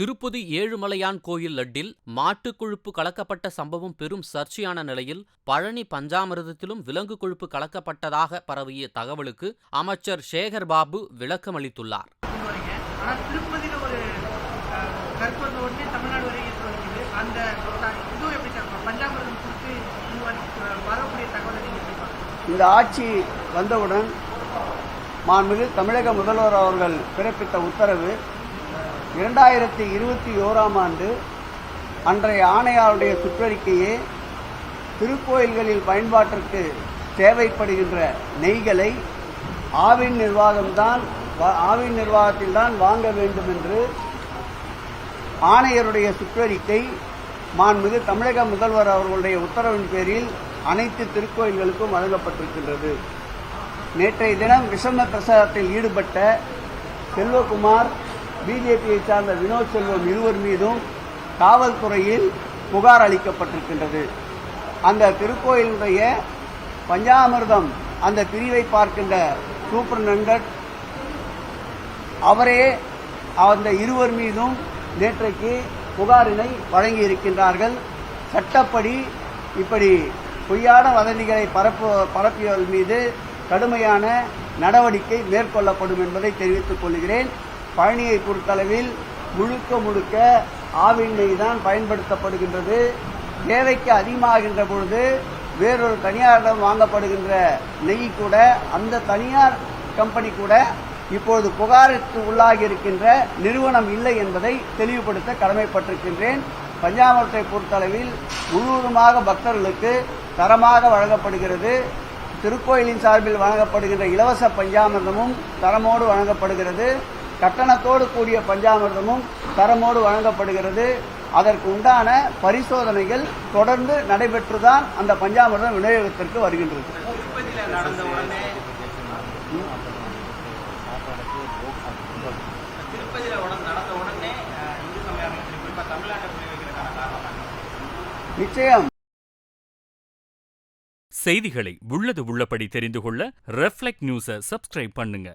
திருப்பதி ஏழுமலையான் கோயில் லட்டில் மாட்டுக் கொழுப்பு கலக்கப்பட்ட சம்பவம் பெரும் சர்ச்சையான நிலையில் பழனி பஞ்சாமிர்தத்திலும் விலங்கு கொழுப்பு கலக்கப்பட்டதாக பரவிய தகவலுக்கு அமைச்சர் சேகர் பாபு எப்படி பார்க்குறீங்க? இந்த ஆட்சி வந்தவுடன் மாண்புமிகு தமிழக முதல்வர் அவர்கள் பிறப்பித்த உத்தரவு இரண்டாயிரத்தி இருபத்தி ஓராம் ஆண்டு அன்றைய ஆணையாளருடைய சுற்றறிக்கையே திருக்கோயில்களில் பயன்பாட்டிற்கு தேவைப்படுகின்ற நெய்களை ஆவின் நிர்வாகம்தான் வா- ஆவின் நிர்வாகத்தில்தான் வாங்க வேண்டும் என்று ஆணையருடைய சுற்றறிக்கை மாண்புமிகு தமிழக முதல்வர் அவர்களுடைய உத்தரவின் பேரில் அனைத்து திருக்கோயில்களுக்கும் வழங்கப்பட்டிருக்கின்றது. நேற்றைய தினம் விஷம பிரசாரத்தில் ஈடுபட்ட செல்வகுமார் பிஜேபியை சார்ந்த வினோத் செல்வம் இருவர் மீதும் காவல்துறையில் புகார் அளிக்கப்பட்டிருக்கின்றது. அந்த திருக்கோயிலுடைய பஞ்சாமிர்தம் அந்த பிரிவை பார்க்கின்ற சூப்பர்டென்டன்ட் அவரே அந்த இருவர் மீதும் நேற்றைக்கு புகாரினை வழங்கி இருக்கின்றார்கள் சட்டப்படி இப்படி பொய்யான வதந்திகளை பரப்பு பரப்பியவர்கள் மீது கடுமையான நடவடிக்கை மேற்கொள்ளப்படும் என்பதை தெரிவித்துக் கொள்கிறேன். பழனியை பொறுத்தளவில் முழுக்க முழுக்க ஆவின் நெய் தான் பயன்படுத்தப்படுகின்றது. தேவைக்கு அதிகமாகின்ற பொழுது வேறொரு தனியாரிடம் வாங்கப்படுகின்ற நெய் கூட அந்த தனியார் கம்பெனி கூட இப்பொழுது புகாருக்கு உள்ளாகி இருக்கின்ற நிறுவனம் இல்லை என்பதை தெளிவுபடுத்த கடமைப்பட்டிருக்கின்றேன். பஞ்சாமிரத்தை பொறுத்தளவில் முழுவதுமாக பக்தர்களுக்கு தரமாக வழங்கப்படுகிறது. திருக்கோயிலின் சார்பில் வழங்கப்படுகின்ற இலவச பஞ்சாமிர்தமும் தரமோடு வழங்கப்படுகிறது. கட்டணத்தோடு கூடிய பஞ்சாமிர்தமும் தரமோடு வழங்கப்படுகிறது. அதற்கு உண்டான பரிசோதனைகள் தொடர்ந்து நடைபெற்றுதான் அந்த பஞ்சாமிர்தம் விநியோகத்திற்கு வருகின்றது. நிச்சயம். செய்திகளை உள்ளது உள்ளபடி தெரிந்து கொள்ள ரெஃப்ளெக்ட் நியூஸை சப்ஸ்கிரைப் பண்ணுங்க.